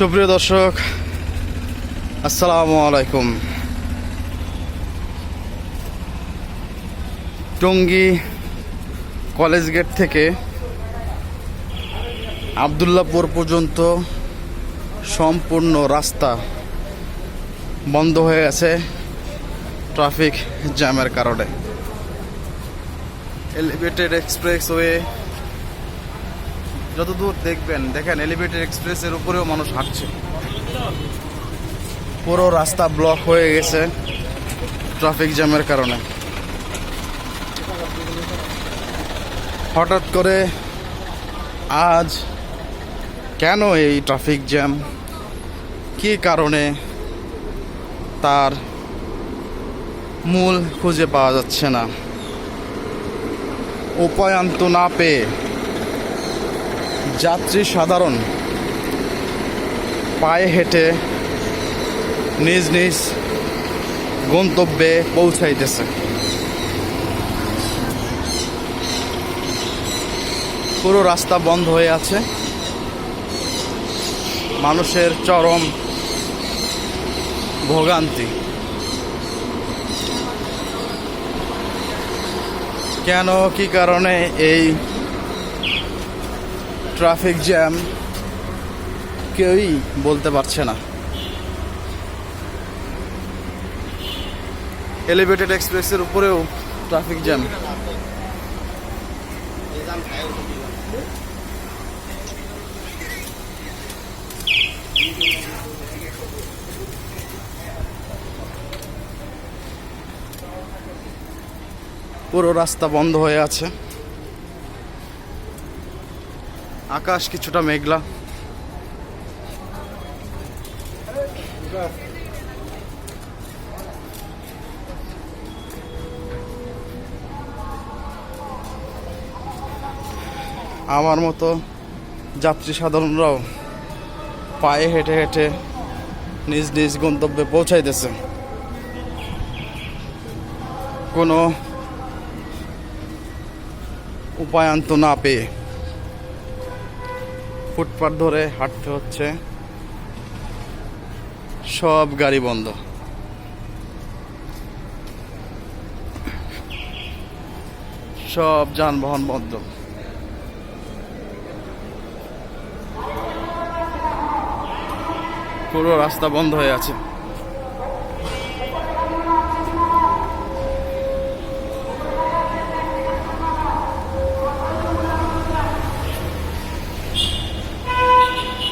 সুপ্রিয় দর্শক, আসসালামু আলাইকুম। টঙ্গী কলেজ গেট থেকে আবদুল্লাপুর পর্যন্ত সম্পূর্ণ রাস্তা বন্ধ হয়ে গেছে ট্রাফিক জ্যামের কারণে। এলিভেটেড এক্সপ্রেসওয়ে যতদূর দেখবেন, দেখেন এলিভেটেড এক্সপ্রেসের উপরেও মানুষ হাঁটছে। পুরো রাস্তা ব্লক হয়ে গেছে ট্রাফিক জ্যামের কারণে। হঠাৎ করে আজ কেন এই ট্রাফিক জ্যাম কী কারণে তার মূল খুঁজে পাওয়া যাচ্ছে না? উপায়ান্ত না পেয়ে যাত্রী সাধারণ পায়ে হেঁটে নিজ নিজ গন্তব্যে পৌঁছাইতেছে। পুরো রাস্তা বন্ধ হয়ে আছে। মানুষের চরম ভোগান্তি। কেন, কি কারণে এই ট্রাফিক জ্যাম কেউই বলতে পারছে না। এলিভেটেড এক্সপ্রেসের উপরেও ট্রাফিক জ্যাম। পুরো রাস্তা বন্ধ হয়ে আছে। আকাশ কিছুটা মেঘলা। আমার মতো যাত্রী সাধারণরাও পায়ে হেঁটে হেঁটে নিজ নিজ গন্তব্যে পৌঁছাইতেছে। কোনো উপায়ান্ত না পেয়ে ফুটপাথ ধরে হাঁটতে হচ্ছে। সব গাড়ি বন্ধ। সব যানবাহন বন্ধ। পুরো রাস্তা বন্ধ হয়ে আছে।